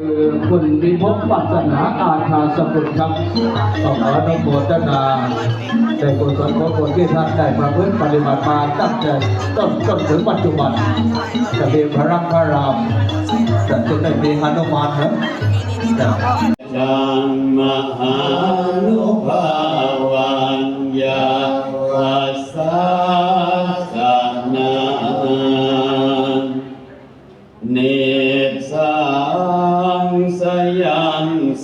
คือคุณวิภพปัสนาอาชาสกุลครับขอขออนุโมทนาในกุศลของคนที่ท่านได้ประพฤติปฏิบัติมาตั้งแต่ต้นจนถึงปัจจุบันจะมีพระรักพระรามจะจะได้มีหนุมานนะจังมหานุภาวัน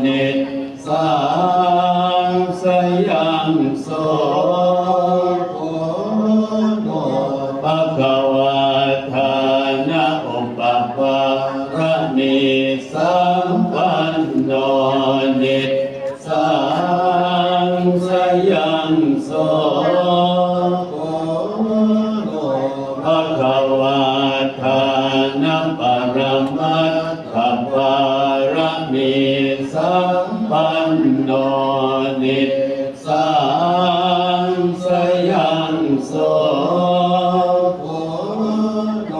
เนสังสยันโสภะคะวะทานปะระเมสัมปันโนเนสังสยันโสภะคะวะทานะอุปปาระเนสัมปันโนเนสังสยังโสภะคะวะทานะปรมัตถปาระเน สัมปันโนเนสังสยังโสภโน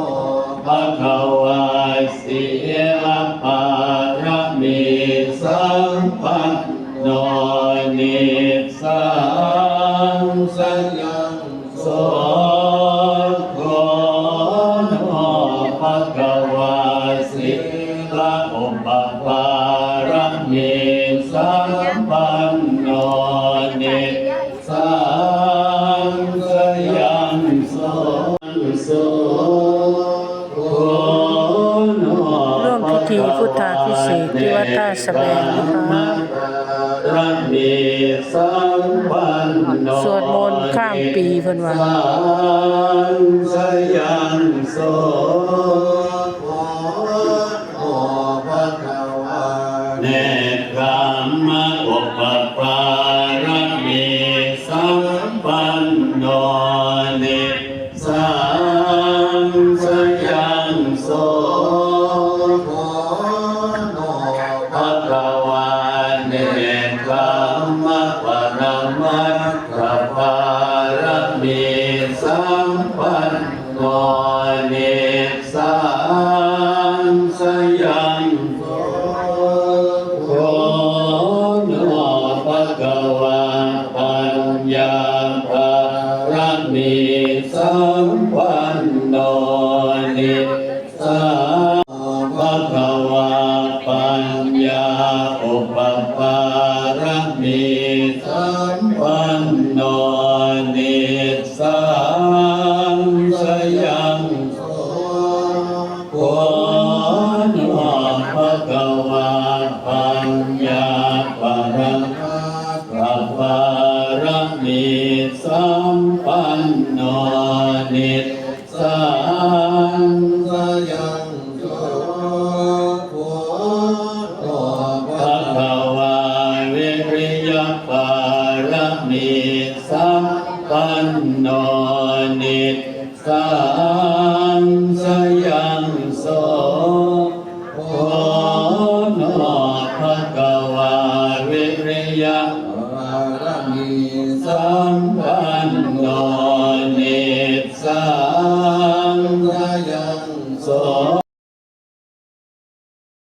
ภะคะวะสิยปาระเมสัมปันโนเนสังสยังโสโกโนภะคะวะสิละอุปปา ร่วมพิธีพุทธาพิเศษกที่วัดท่าสะแบงนะคะระเมสัมปันโนสวดมนต์ข้ามปีเพิ่นว่าสังสยังโสเนกามมะอุปปาระเมสัมปันโนเนสัง เนกามมะปะระมัตถปาระเมสัมปันโนเนสังสยังโคโนภะคะวะปัญญาภาระเมสัมปันโนเน สัมปันโนเนสังสยังโสโกโนภะคะวาปัญญาปรังกัปประเมสัมปันโน สัมปันนนิสังสยังโส